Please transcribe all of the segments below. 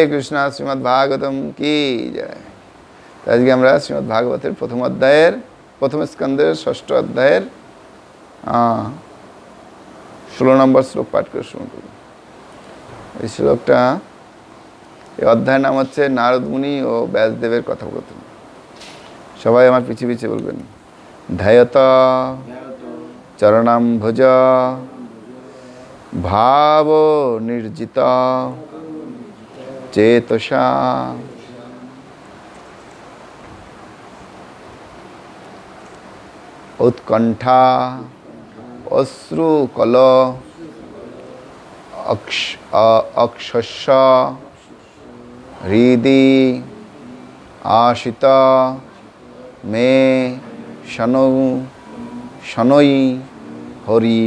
হরে কৃষ্ণ, শ্রীমদ্ ভাগবতম কি জয়। আজকে আমরা শ্রীমদ্ ভাগবতের প্রথম অধ্যায়ের, প্রথম স্কন্ধের ষষ্ঠ অধ্যায়ের ষোলো নম্বর শ্লোক পাঠ করে শুরু করব। এই শ্লোকটা, এই অধ্যায়ের নাম হচ্ছে নারদমুনি ও ব্যাসদেবের কথোপকথন। সবাই আমার পিছিয়ে পিছিয়ে বলবেন, ধ্যায়ত চরণাম ভুজ ভাব নির্জিত চেতসা উৎকণ্ঠা অশ্রুকল অক্ষ অ- অক্ষস্য হৃদি আশিত মে শনৌ শনৈ হরি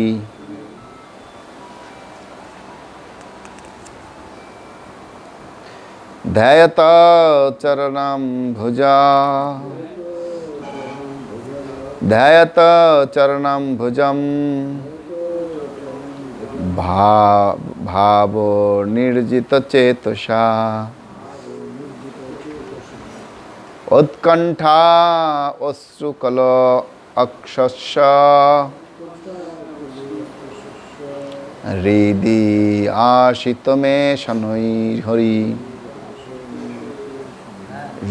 ধ্যায়ত চরণাম ভুজা। ধ্যায়ত চরণাম ভুজম। ভাব নির্জিত চেতসা। উৎকণ্ঠা অশ্রুকল অক্ষস্য। হৃদি আশিত মে শনৈ হরি।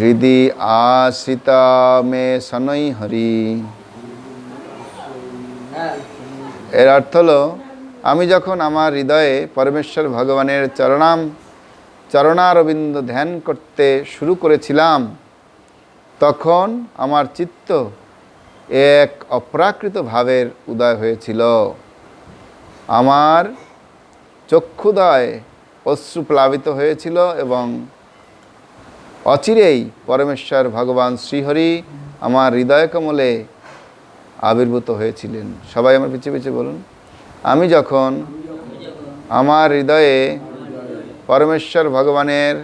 হৃদি আশ্রিতা মে শনৈ হরি এর অর্থ হলো, আমি যখন আমার হৃদয়ে পরমেশ্বর ভগবানের চরণাম, চরণারবিন্দ ধ্যান করতে শুরু করেছিলাম, তখন আমার চিত্ত এক অপ্রাকৃত ভাবের উদয় হয়েছিল। আমার চক্ষুদয় অশ্রুপ্লাবিত হয়েছিল এবং অচিরেই পরমেশ্বর ভগবান শ্রীহরি আমার হৃদয় কমলে আবির্ভূত হয়েছিলেন। সবাই আমার পিছিয়ে পিছিয়ে বলুন। আমি যখন আমার হৃদয়ে পরমেশ্বর ভগবানের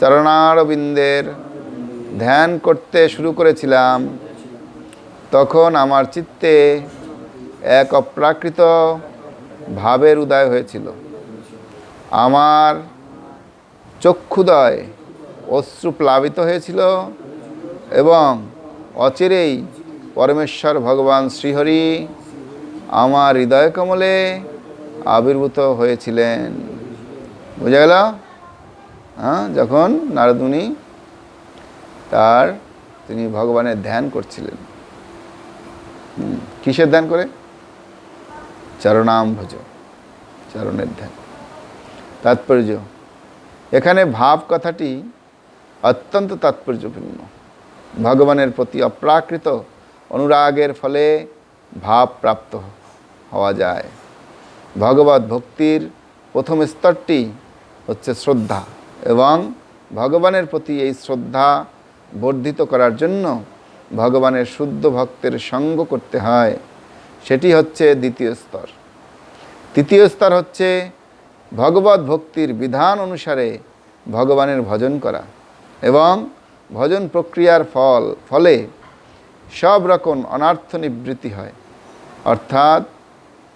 চরণারবিন্দের ধ্যান করতে শুরু করেছিলাম, তখন আমার চিত্তে এক অপ্রাকৃত ভাবের উদয় হয়েছিল। আমার চক্ষুদয় অশ্রু প্লাবিত হয়েছিল এবং অচিরেই পরমেশ্বর ভগবান শ্রীহরি আমার হৃদয় কমলে আবির্ভূত হয়েছিলেন। বোঝা গেল? হ্যাঁ যখন নারদুনি তার তিনি ভগবানের ধ্যান করছিলেন। কিসের ধ্যান করে? চরণাম ভোজ চরণের ধ্যান। তাৎপর্য, এখানে ভাব কথাটি অত্যন্ত তাৎপর্যপূর্ণ। ভগবানের প্রতি অপ্রাকৃত অনুরাগের ফলে ভাব প্রাপ্ত হওয়া যায়। ভগবত ভক্তির প্রথম স্তরটি হচ্ছে শ্রদ্ধা এবং ভগবানের প্রতি এই শ্রদ্ধা বর্ধিত করার জন্য ভগবানের শুদ্ধ ভক্তের সঙ্গ করতে হয়, সেটি হচ্ছে দ্বিতীয় স্তর। তৃতীয় স্তর হচ্ছে ভগবত ভক্তির বিধান অনুসারে ভগবানের ভজন করা। এবং ভজন প্রক্রিয়ার ফল, ফলে সব রকম অনার্থ নিবৃত্তি হয়। অর্থাৎ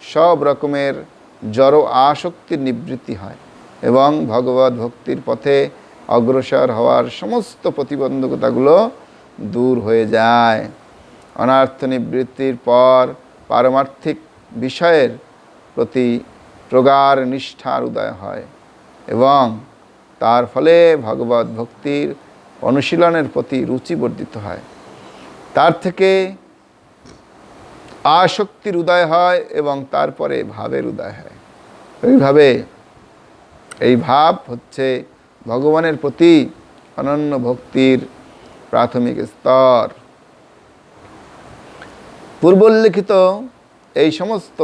সব রকমের জড় আসক্তির নিবৃত্তি হয় এবং ভগবত ভক্তির পথে অগ্রসর হওয়ার সমস্ত প্রতিবন্ধকতাগুলো দূর হয়ে যায়। অনার্থ নিবৃত্তির পর পারমার্থিক বিষয়ের প্রতি প্রগাঢ় নিষ্ঠার উদয় হয় এবং তার ফলে ভগবত ভক্তির অনুশীলনের প্রতি রুচি বর্ধিত হয়। তার থেকে আসক্তির উদয় হয় এবং তারপরে ভাবের উদয় হয়। এইভাবে এই ভাব হচ্ছে ভগবানের প্রতি অনন্য ভক্তির প্রাথমিক স্তর। পূর্বোল্লিখিত এই সমস্ত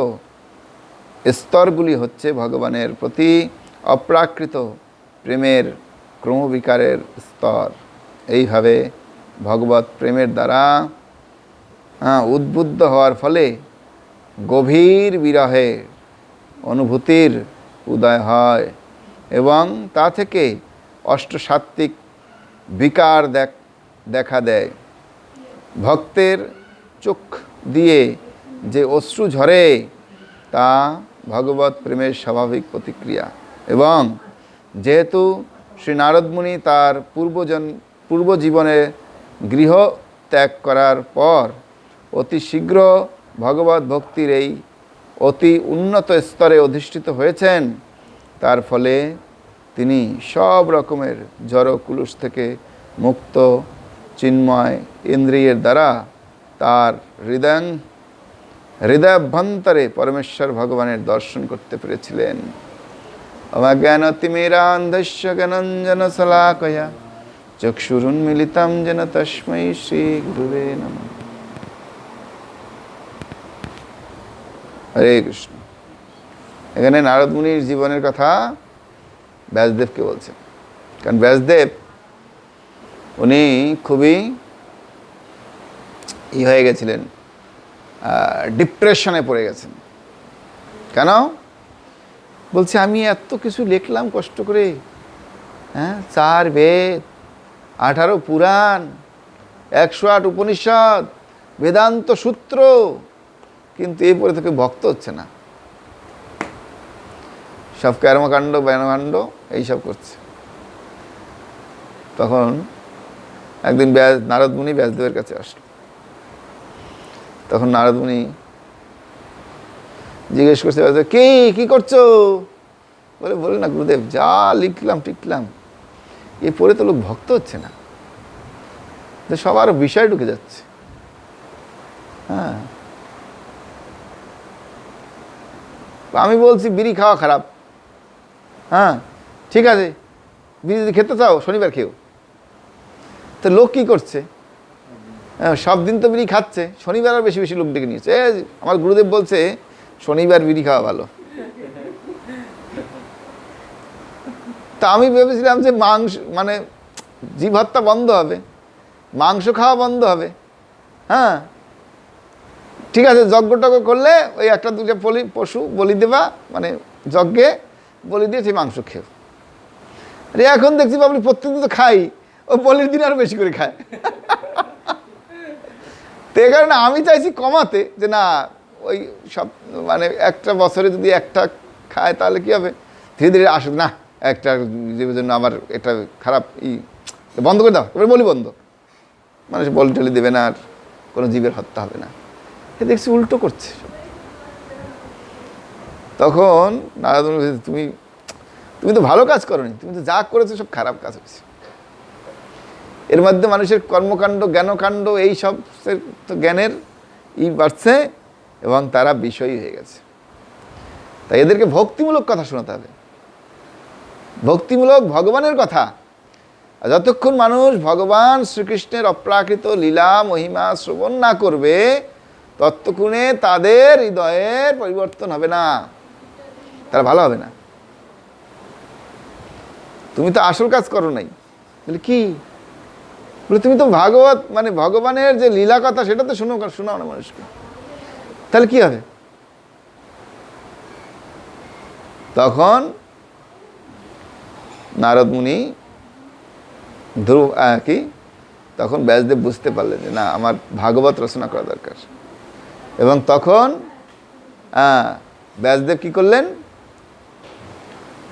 স্তরগুলি হচ্ছে ভগবানের প্রতি অপ্রাকৃত প্রেমের ক্রমবিকারের স্তর। এইভাবে ভগবত প্রেমের দ্বারা উদ্বুদ্ধ হওয়ার ফলে গভীর বিরহে অনুভূতির উদয় হয় এবং তা থেকে অষ্টসাত্ত্বিক বিকার দেখা দেয়। ভক্তের চোখ দিয়ে যে অশ্রু ঝরে, তা ভগবত প্রেমের স্বাভাবিক প্রতিক্রিয়া এবং যেহেতু শ্রী নারদমুনি তার পূর্বজন, পূর্বজীবনে গৃহ ত্যাগ করার পর অতি শীঘ্র ভগবত ভক্তির এই অতি উন্নত স্তরে অধিষ্ঠিত হয়েছেন, তার ফলে তিনি সব রকমের জড় কুলুষ থেকে মুক্ত, চিন্ময় ইন্দ্রিয়ের দ্বারা তার হৃদয়, হৃদয়াভ্যন্তরে পরমেশ্বর ভগবানের দর্শন করতে পেরেছিলেন। অজ্ঞানতিমিরান্ধস্য জ্ঞানঞ্জন শলাকয়া চক্ষুরুন্মিলিতম যেন তস্মৈ শ্রী গুরুবে নম হরে কৃষ্ণ এখানে নারদ মুনির জীবনের কথা ব্যাসদেবকে বলছেন। কারণ ব্যাসদেব, উনি খুবই ই হয়ে গেছিলেন ডিপ্রেশনে পড়ে গেছেন। কেন? বলছে, আমি এত কিছু লিখলাম, কষ্ট করে। হ্যাঁ চার বেদ, আঠারো পুরাণ, একশো আট উপনিষদ, বেদান্ত সূত্র। কিন্তু এরপরে থেকে ভক্ত হচ্ছে না। সব কর্মকাণ্ড ব্যানকাণ্ড এইসব করছে। তখন একদিন ব্যাস, নারদমুনি ব্যাসদেবের কাছে আসলো। তখন নারদমুনি জিজ্ঞেস করছে ব্যাসদেব, কি কি করছ? বলে বলে না গুরুদেব যা লিখলাম টিকলাম। এ পরে তো লোক ভক্ত হচ্ছে না। সবার বিষয় ঢুকে যাচ্ছে। হ্যাঁ। আমি বলছি বিড়ি খাওয়া খারাপ। হ্যাঁ ঠিক আছে। বিড়ি যদি খেতে চাও শনিবার খেয়েও। তো লোক কি করছে? হ্যাঁ, সব দিন তো বিড়ি খাচ্ছে। শনিবার আর বেশি বেশি লোক ডেকে নিয়েছে। আমার গুরুদেব বলছে শনিবার বিড়ি খাওয়া ভালো। তা আমি ভেবেছিলাম যে মাংস মানে জীব হত্যা বন্ধ হবে, মাংস খাওয়া বন্ধ হবে হ্যাঁ? ঠিক আছে, যজ্ঞ টজ্ঞ করলে ওই একটা দুটো পলি, পশু বলি দেবা মানে যজ্ঞে বলি দিয়ে সেই মাংস খেও। আরে এখন দেখছি বাবলি প্রত্যেকদিন তো খাই, ও বলির দিন আরও বেশি করে খায়। তো এই কারণে আমি চাইছি কমাতে যে না ওই সব মানে একটা বছরে যদি একটা খায় তাহলে কী হবে? ধীরে ধীরে আসুক, না, একটা জীবের জন্য আমার এটা খারাপ ই, বন্ধ করে দাও, এবার বলি বন্ধ। মানুষ বলি টলি দেবে না আর কোনো জীবের হত্যা হবে না। এ দেখছি উল্টো করছে তখন নারদ তুমি তুমি তো ভালো কাজ করনি, তুমি তো যা করেছ সব খারাপ কাজ হয়েছে। এর মধ্যে মানুষের কর্মকাণ্ড, জ্ঞানকাণ্ড, এই সব জ্ঞানের ই বাড়ছে। এবং তারা বিষয়ী হয়ে গেছে। তাই এদেরকে ভক্তিমূলক কথা শোনাতে হবে। ভক্তিমূলক ভগবানের কথা। যতক্ষণ মানুষ ভগবান শ্রীকৃষ্ণের অপ্রাকৃত লীলা, মহিমা শ্রবণ না করবে, ততক্ষণে তাদের হৃদয়ের পরিবর্তন হবে না। তারা ভালো হবে না। তুমি তো আসল কাজ করো নাই। বলে কি? বলে তুমি তো ভাগবত মানে ভগবানের যে লীলা কথা, সেটা তো শুনো, শোনাও না মানুষকে। তাহলে কি হবে? তখন নারদ মুনি ধ্রুব কি? তখন ব্যাসদেব বুঝতে পারলেন যে না, আমার ভাগবত রচনা করা দরকার। এবং তখন ব্যাসদেব কি করলেন?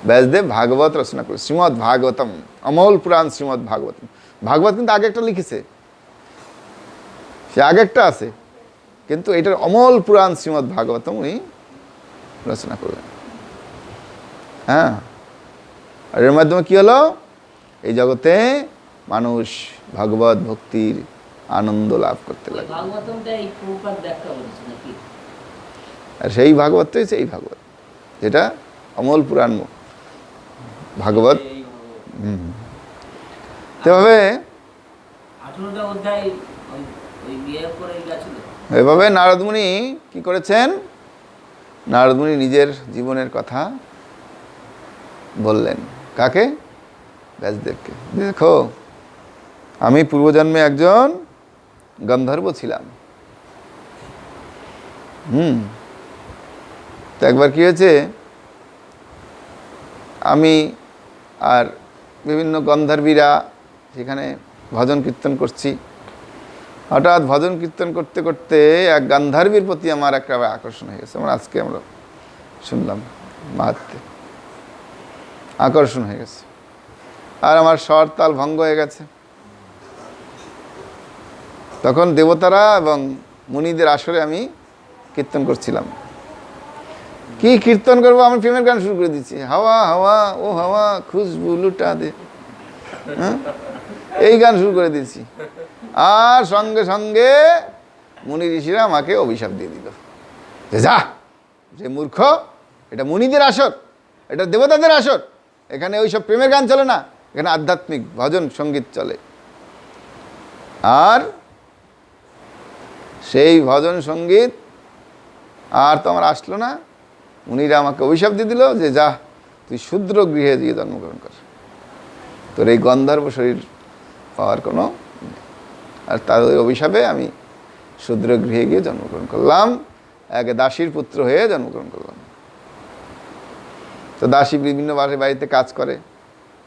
ব্যাসদেব ভাগবত রচনা করলেন। শ্রীমৎ ভাগবতম, অমল পুরাণ শ্রীমৎ ভাগবতম। ভাগবত কিন্তু আগে একটা লিখেছে। সে আগে একটা আছে। কিন্তু এটার অমল পুরাণ শ্রীমৎ ভাগবতম উনি রচনা করলেন। হ্যাঁ? আর এর মাধ্যমে কি হলো? এই জগতে মানুষ ভগবত ভক্তির আনন্দ লাভ করতে নাকি? আর সেই ভাগবত তো এই ভাগবত যেটা অমল পুরাণ ভাগবত তেভাবে আঠেরোটা অধ্যায় এভাবে নারদমুনি কি করেছেন? নারদমুনি নিজের জীবনের কথা বললেন। কাকে? ব্যাসদেবকে। দেখো, আমি পূর্বজন্মে একজন গন্ধর্ব ছিলাম। হুম। তো একবার কী হয়েছে? আমি আর বিভিন্ন গন্ধর্বীরা সেখানে ভজন কীর্তন করছি। হঠাৎ ভজন কীর্তন করতে করতে এক গান্ধার্বীর প্রতি আমার একটা আকর্ষণ হয়ে গেছে। আমার আজকে আমরা শুনলাম মাহাত্মে আকর্ষণ হয়ে গেছে। আর আমার স্বর তাল ভঙ্গ হয়ে গেছে। তখন দেবতারা এবং মুনিদের আসরে আমি কীর্তন করছিলাম। কি কীর্তন করব? আমি প্রেমের গান শুরু করে দিচ্ছি হাওয়া হাওয়া, ও হাওয়া, খুশবু লুটা দে। হ্যাঁ? এই গান শুরু করে দিয়েছি। আর সঙ্গে সঙ্গে মুনি ঋষিরা আমাকে অভিশাপ দিয়ে দিল। যে যা, যে মূর্খ, এটা মুনিদের আসর, এটা দেবতাদের আসর। এখানে ওই সব প্রেমের গান চলে না, এখানে আধ্যাত্মিক ভজন, সংগীত চলে। আর সেই ভজন, সংগীত আর তো আমার আসলো না। উনিরা আমাকে অভিশাপ দিয়ে দিল যে যা, তুই শূদ্র গৃহে দিয়ে জন্মগ্রহণ কর। তোর এই গন্ধর্ব শরীর পাওয়ার কোনো আর ওই অভিশাপে আমি শূদ্র গৃহে গিয়ে জন্মগ্রহণ করলাম। এক দাসীর পুত্র হয়ে জন্মগ্রহণ করলাম। তো দাসী বিভিন্ন বাড়ি বাড়িতে কাজ করে।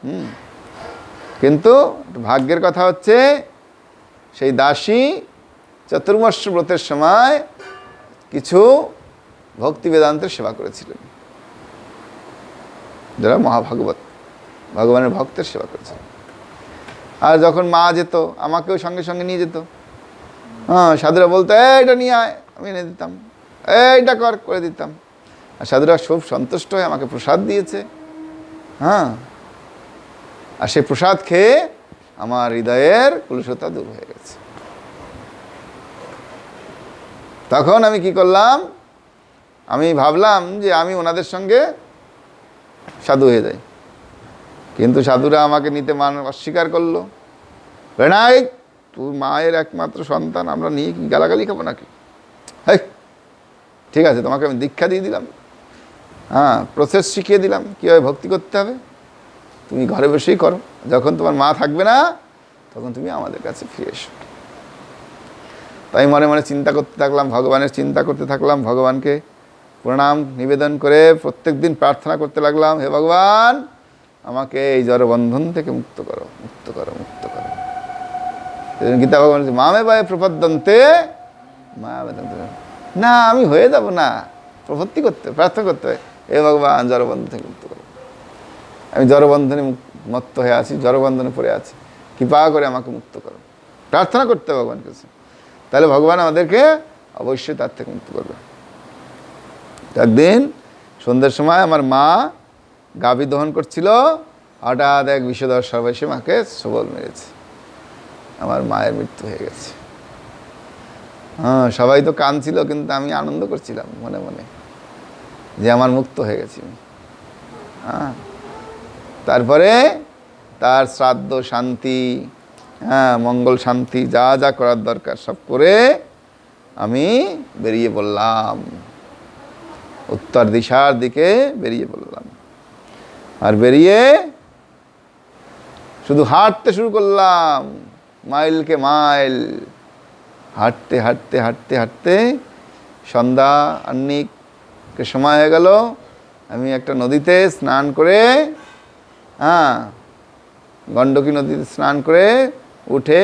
হুম। কিন্তু ভাগ্যের কথা হচ্ছে, সেই দাসী চতুর্মাস ব্রতের সময় কিছু ভক্তি বেদান্তের সেবা করেছিলেন। যারা মহাভাগবত, ভগবানের ভক্তের সেবা করেছিলেন। আর যখন মা যেত আমাকেও সঙ্গে সঙ্গে নিয়ে যেত। হ্যাঁ সাধুরা বলতো "এই, এটা নিয়ে আয়। আমি এনে দিতাম। এইটা কর করে দিতাম। আর সাধুরা খুব সন্তুষ্ট হয়ে আমাকে প্রসাদ দিয়েছে। হ্যাঁ। আর সেই প্রসাদ খেয়ে আমার হৃদয়ের কুলসতা দূর হয়ে গেছে। তখন আমি কি করলাম? আমি ভাবলাম যে আমি ওনাদের সঙ্গে সাধু হয়ে যাই। কিন্তু সাধুরা আমাকে নিতে মান অস্বীকার করল। নাই তুই মায়ের একমাত্র সন্তান, আমরা নিয়ে কি গালাগালি খাব নাকি? হেই, ঠিক আছে, তোমাকে আমি দীক্ষা দিয়ে দিলাম। হ্যাঁ প্রসেস শিখিয়ে দিলাম, কীভাবে ভক্তি করতে হবে? তুমি ঘরে বসেই করো, যখন তোমার মা থাকবে না, তখন তুমি আমাদের কাছে ফিরে এসো। তাই মনে মনে চিন্তা করতে থাকলাম, ভগবানের চিন্তা করতে থাকলাম, ভগবানকে প্রণাম, নিবেদন করে প্রত্যেক দিন প্রার্থনা করতে লাগলাম, হে ভগবান আমাকে এই জড়বন্ধন থেকে মুক্ত করো মুক্ত করো মুক্ত করো। গীতা ভগবান মামে বায়ে প্রপদ্যন্তে মা না, আমি হয়ে যাব না। প্রভত্তি করতে প্রার্থনা করতে হবে। এ ভগবান, জড়বন্ধন থেকে মুক্ত করো। আমি জড়বন্ধনে মত্ত হয়ে আছি, জড়বন্ধনে পড়ে আছি। কৃপা করে আমাকে মুক্ত করো। প্রার্থনা করতে হবে ভগবান কাছে। তাহলে ভগবান আমাদেরকে অবশ্যই তার থেকে মুক্ত করবে। একদিন সন্ধ্যের সময় আমার মা গাভী দহন করছিল, হঠাৎ এক বিষধর সর্ব এসে মাকে সবল মেরেছে। আমার মায়ের মৃত্যু হয়ে গেছে। হ্যাঁ সবাই তো কাঁদছিল, কিন্তু আমি আনন্দ করছিলাম মনে মনে যে আমার মুক্ত হয়ে গেছি হ্যাঁ তারপরে তার শ্রাদ্ধ, শান্তি হ্যাঁ মঙ্গল শান্তি, যা যা করার দরকার সব করে আমি বেরিয়ে পড়লাম। উত্তর দিশার দিকে বেরিয়ে পড়লাম। আর বেরিয়ে শুধু হাঁটতে শুরু করলাম, মাইলকে মাইল। হাঁটতে হাঁটতে হাঁটতে হাঁটতে সন্ধ্যা আন্নিককে সময় হয়ে গেল। আমি একটা নদীতে স্নান করে হ্যাঁ গণ্ডকী নদীতে স্নান করে উঠে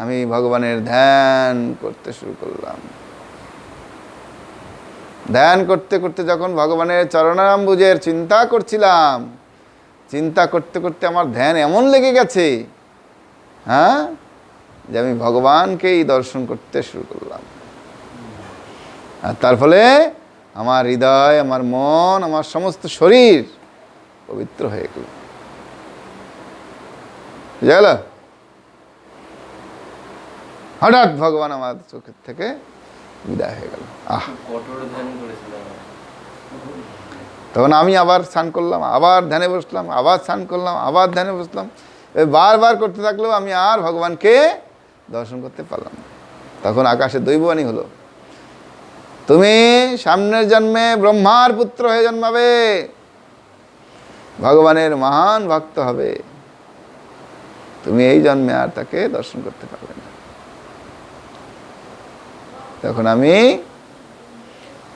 আমি ভগবানের ধ্যান করতে শুরু করলাম। ধ্যান করতে করতে যখন ভগবানের চরণাম্বুজের চিন্তা করছিলাম, চিন্তা করতে করতে আমার ধ্যান এমন লেগে গেছে হ্যাঁ? যে আমি ভগবানকেই দর্শন করতে শুরু করলাম। আর তার ফলে আমার হৃদয়, আমার মন, আমার সমস্ত শরীর পবিত্র হয়ে গেল। বুঝা গেল? হঠাৎ ভগবান আমার চোখের থেকে বিদায় হয়ে গেল। আহ। তখন আমি আবার স্নান করলাম আবার ধ্যানে বসলাম আবার স্নান করলাম আবার ধ্যানে বসলাম। বারবার করতে থাকলেও আমি আর ভগবানকে দর্শন করতে পারলাম তখন আকাশে দৈববাণী হলো তুমি সামনের জন্মে ব্রহ্মার পুত্র হয়ে জন্মাবে। ভগবানের মহান ভক্ত হবে। তুমি এই জন্মে আর তাকে দর্শন করতে পারবে তখন আমি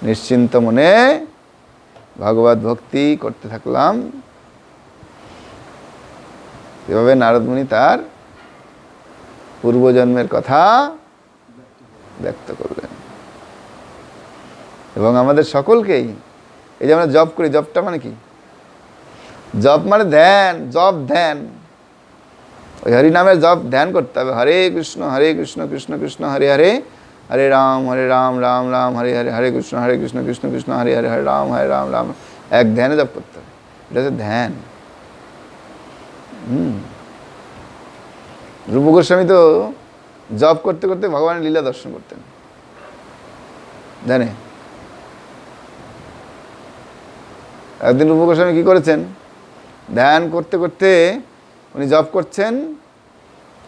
নিশ্চিন্ত মনে ভগবত ভক্তি করতে থাকলাম। এভাবে নারদমুনি তার পূর্বজন্মের কথা ব্যক্ত করলেন। এবং আমাদের সকলকেই, এই যে আমরা জব করি জবটা মানে কি? জপ মানে ধ্যান, জপ ধ্যান। ওই হরি নামের জপ ধ্যান করতে হবে। হরে কৃষ্ণ হরে কৃষ্ণ কৃষ্ণ কৃষ্ণ, হরে হরে। হরে রাম হরে রাম রাম রাম, হরে হরে হরে কৃষ্ণ হরে কৃষ্ণ কৃষ্ণ কৃষ্ণ, হরে হরে হরে রাম হরে রাম রাম। এক ধ্যানে জপ করতে হবে এটা হচ্ছে ধ্যান। হুম। রূপ গোস্বামী তো জব করতে করতে ভগবানের লীলা দর্শন করতেন। জানে? একদিন রূপ গোস্বামী কী করেছেন? ধ্যান করতে করতে উনি জব করছেন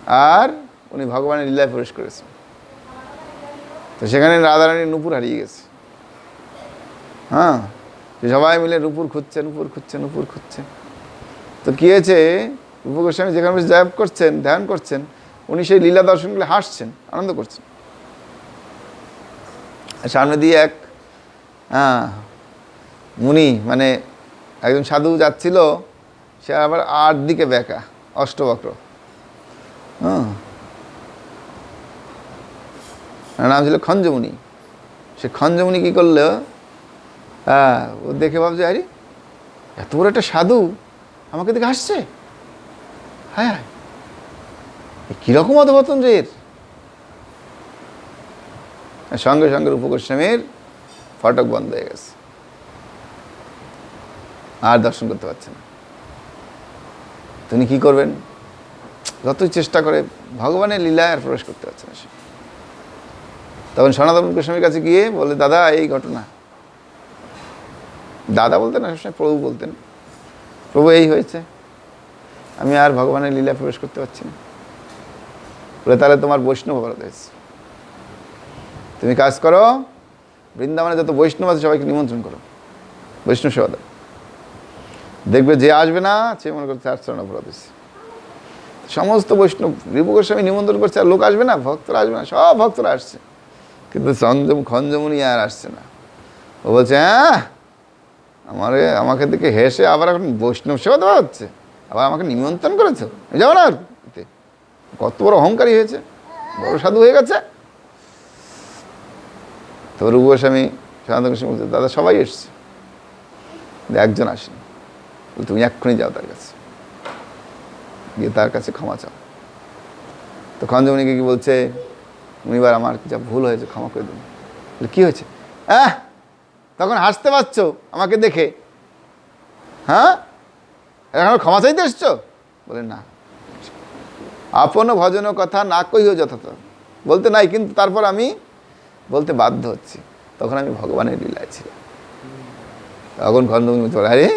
আর উনি ভগবানের লীলায় প্রবেশ করেছেন। তো সেখানে রাধারানীর নুপুর হারিয়ে গেছে। হ্যাঁ সবাই মিলে নুপুর খুঁজছে নুপুর খুঁজছে নুপুর খুঁজছে। তো কী হয়েছে? রূপ গোস্বামী যেখানে বসে জব করছেন, ধ্যান করছেন, উনি সেই লীলা দর্শনগুলো হাসছেন, আনন্দ করছেন। সামনে দিয়ে এক হ্যাঁ মুনি মানে একজন সাধু যাচ্ছিল, সে আবার আট দিকে বেঁকা, অষ্টবক্র। হ্যাঁ নাম ছিল খঞ্জমুনি সে খঞ্জমুনি কী করল? হ্যাঁ ও দেখে ভাবছে, আরে, এত বড় একটা সাধু আমাকে দেখে হাসছে? হ্যাঁ হ্যাঁ। কীরকম অধপতন রে এর? সঙ্গে সঙ্গে রূপগোস্বামীর ফটক বন্ধ হয়ে গেছে। আর দর্শন করতে পারছে না। তিনি কি করবেন? যতই চেষ্টা করে, ভগবানের লীলায় আর প্রবেশ করতে পারছে না সে। তখন সনাতন গোস্বামীর কাছে গিয়ে বলে, দাদা, এই ঘটনা। দাদা বলতেন না, সবসময় প্রভু বলতেন। প্রভু, এই হয়েছে। আমি আর ভগবানের লীলা প্রবেশ করতে পারছি না। বলে, তাহলে তোমার বৈষ্ণব অপরাধ হয়েছে। তুমি কাজ করো, বৃন্দাবনে যত বৈষ্ণব আছে সবাইকে নিমন্ত্রণ করো। বৈষ্ণব সেবা দাও। দেখবে যে আসবে না, সে মনে করছে চার চরণ অপরাধ হয়েছে। সমস্ত বৈষ্ণব, রিপু গোস্বামী নিমন্ত্রণ করছে আর লোক আসবে না, ভক্তরা আসবে না, সব ভক্তরা আসছে। কিন্তু সংযম খঞ্জমুনি আর আসছে না। ও বলছে হ্যাঁ আমারে, আমাকে দেখে হেসে আবার এখন বৈষ্ণব সেবা দেওয়া হচ্ছে। আবার আমাকে নিমন্ত্রণ করেছ? যাব না। কত বড় অহংকারী হয়েছে। বড় সাধু হয়ে গেছে। তো রূপ গোস্বামী সনাতন গোস্বামী বলছে, দাদা, সবাই এসছে। একজন আসেনি। তুমি এক্ষুনি যাও তার কাছে। গিয়ে তার কাছে ক্ষমা চাও। তো খঞ্জমণিকে কি বলছে উনিবার আমার যা ভুল হয়েছে ক্ষমা করে দেবেন বলে কী হয়েছে? হ্যাঁ তখন হাসতে পারছ আমাকে দেখে। হ্যাঁ? এখন ক্ষমা চাইতে এসছো? বলে না। আপন ভজন কথা না কইও যথাযথ। বলতে নাই কিন্তু তারপর আমি বলতে বাধ্য হচ্ছি। তখন আমি ভগবানের লীলায় ছিলাম। তখন খণ্ডমণি আরে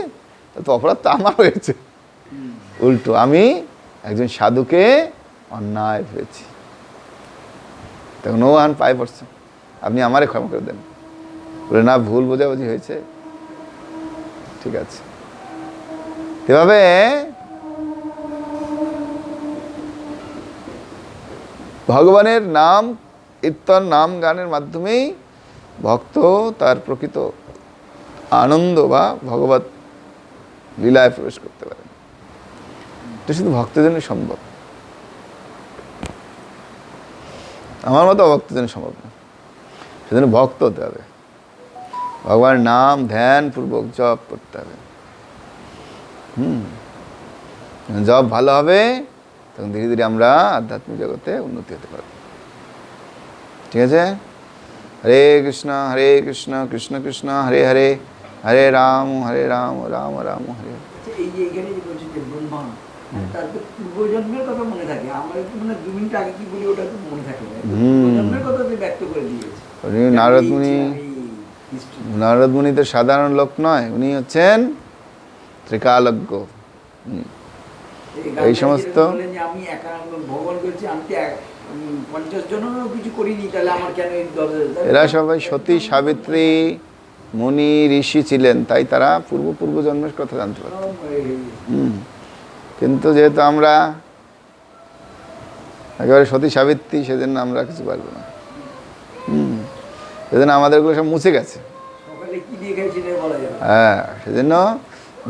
তা তো অপরাধ তো আমার হয়েছে। উল্টো আমি একজন সাধুকে অন্যায় হয়েছি তখন ও আন পায়ে পড়ছে আপনি আমারে ক্ষমা করে দেন। বলে, না, ভুল বোঝাবুঝি হয়েছে। ঠিক আছে। এভাবে ভগবানের নাম, কীর্তন, নাম, গানের মাধ্যমেই ভক্ত তার প্রকৃত আনন্দ বা ভগবত লীলায় প্রবেশ করতে পারে এটা শুধু ভক্তের জন্য সম্ভব। আমার মতো অভক্তের জন্য সম্ভব না। সেজন্য ভক্ত হতে হবে। ভগবানের নাম ধ্যান পূর্বক জপ করতে হবে। হুম। জব ভালো হবে তখন ধীরে ধীরে আমরা আধ্যাত্মিক জগতে উন্নতি হতে পারব। ঠিক আছে? হরে কৃষ্ণ হরে কৃষ্ণ কৃষ্ণ কৃষ্ণ হরে হরে হরে রাম হরে রাম রাম রাম হরে। আচ্ছা, এই যে এখানে যে যে তার কথা মনে থাকে। আমরা একটু মানে দু মিনিট আগে কি বলি ওটা তো মনে থাকে না। হুম। কথা যে ব্যক্ত করে দিয়েছে। উনি নারদ মুনি নারদ মুনি তো সাধারণ লোক নয় উনি হচ্ছেন ত্রিকালজ্ঞ। এই সমস্ত- আমি একা ভগবান আমি এরা সবাই সতী সাবিত্রী মুনি ঋষি ছিলেন তাই তারা পূর্ব পূর্ব জন্মের কথা জানতে পারত। কিন্তু যেহেতু আমরা একেবারে সতী সাবিত্রী সেজন্য আমরা কিছু পারব না হুম সেজন্য আমাদেরগুলো সব মুছে গেছে। হ্যাঁ সেজন্য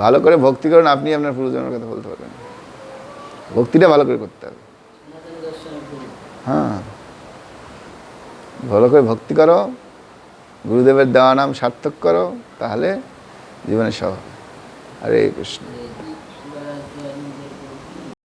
ভালো করে ভক্তি করুন আপনি আপনার পূর্বজন্মের কথা বলতে পারবেন ভক্তিটা ভালো করে করতে হবে। হ্যাঁ ভালো করে ভক্তি করো গুরুদেবের দেওয়া নাম সার্থক করো তাহলে জীবনে সব। হরে কৃষ্ণ